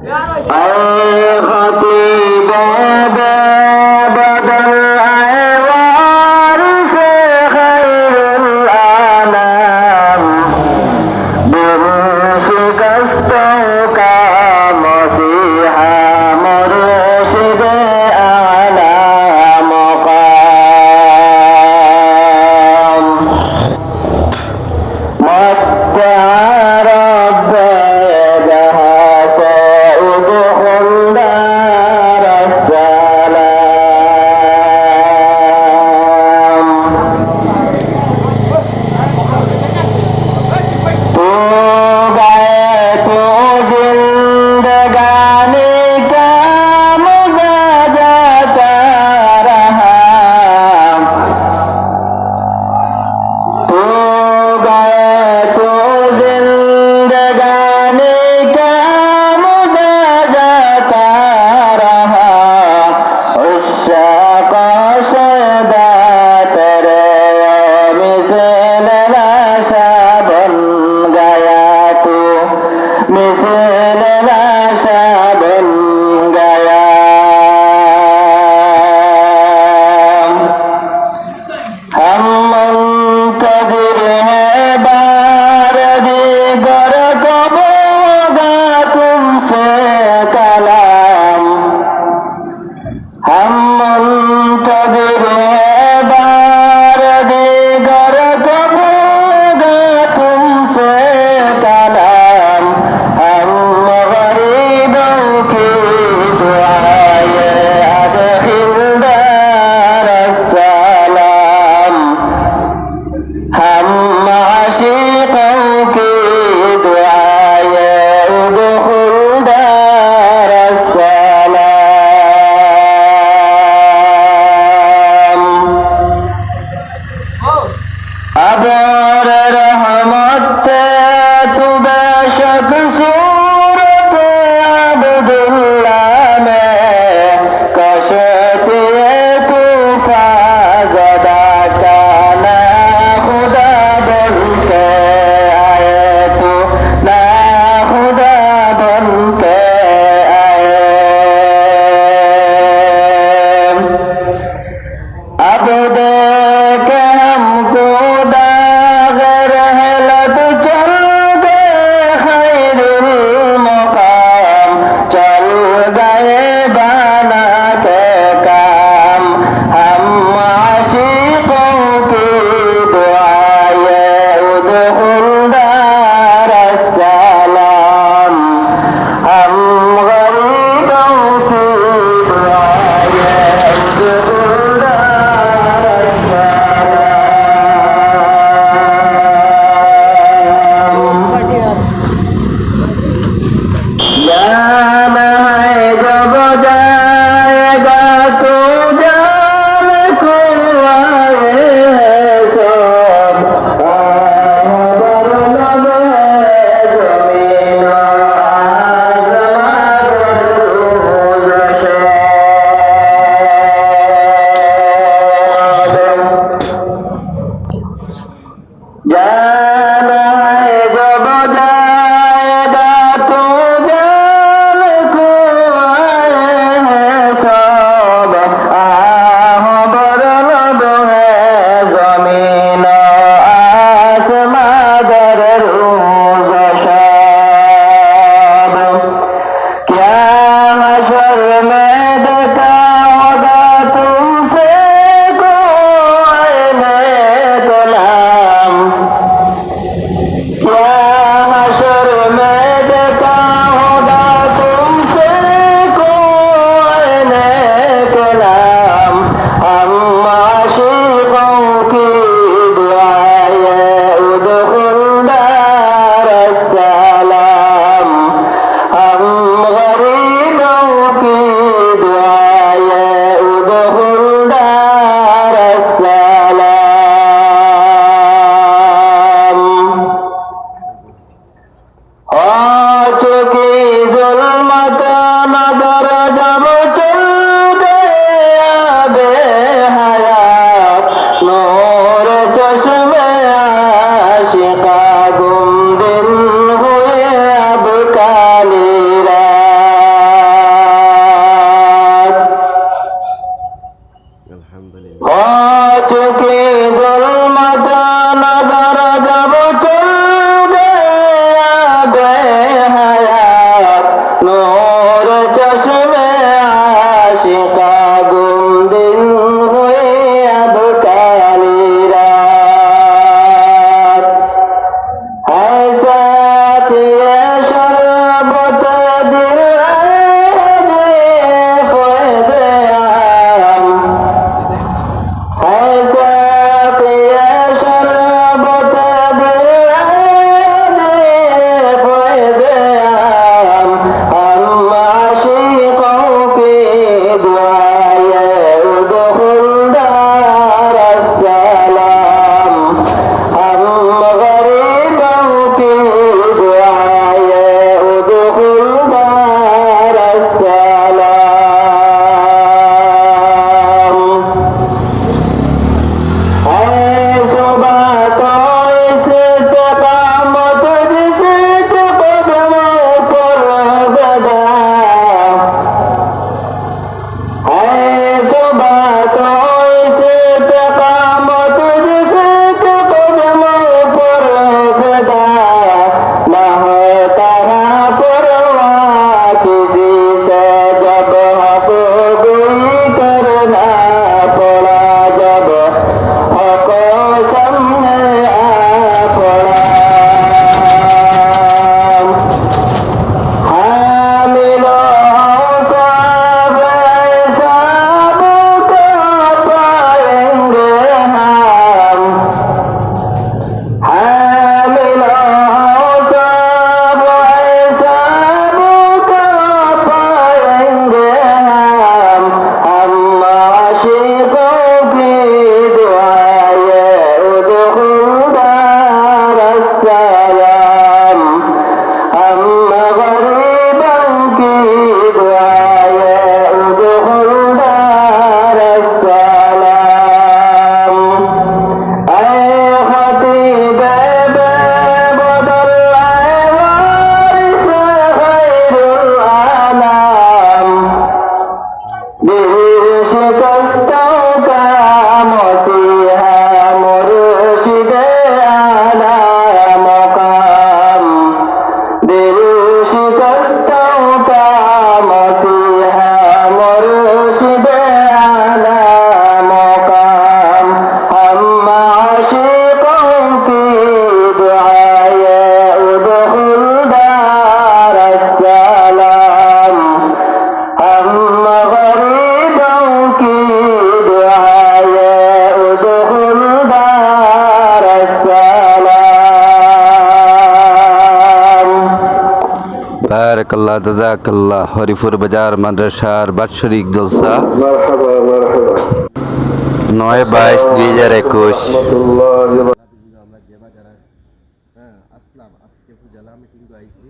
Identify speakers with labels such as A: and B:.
A: أي go
B: বারাকাল্লাহ দাদাকাল্লাহ Haripur বাজার, মাদ্রাসার বাৎসরিক জলসা। নয় বাইশ দুই হাজার একুশ।
C: আসলাম আজকে কিন্তু
A: আইছি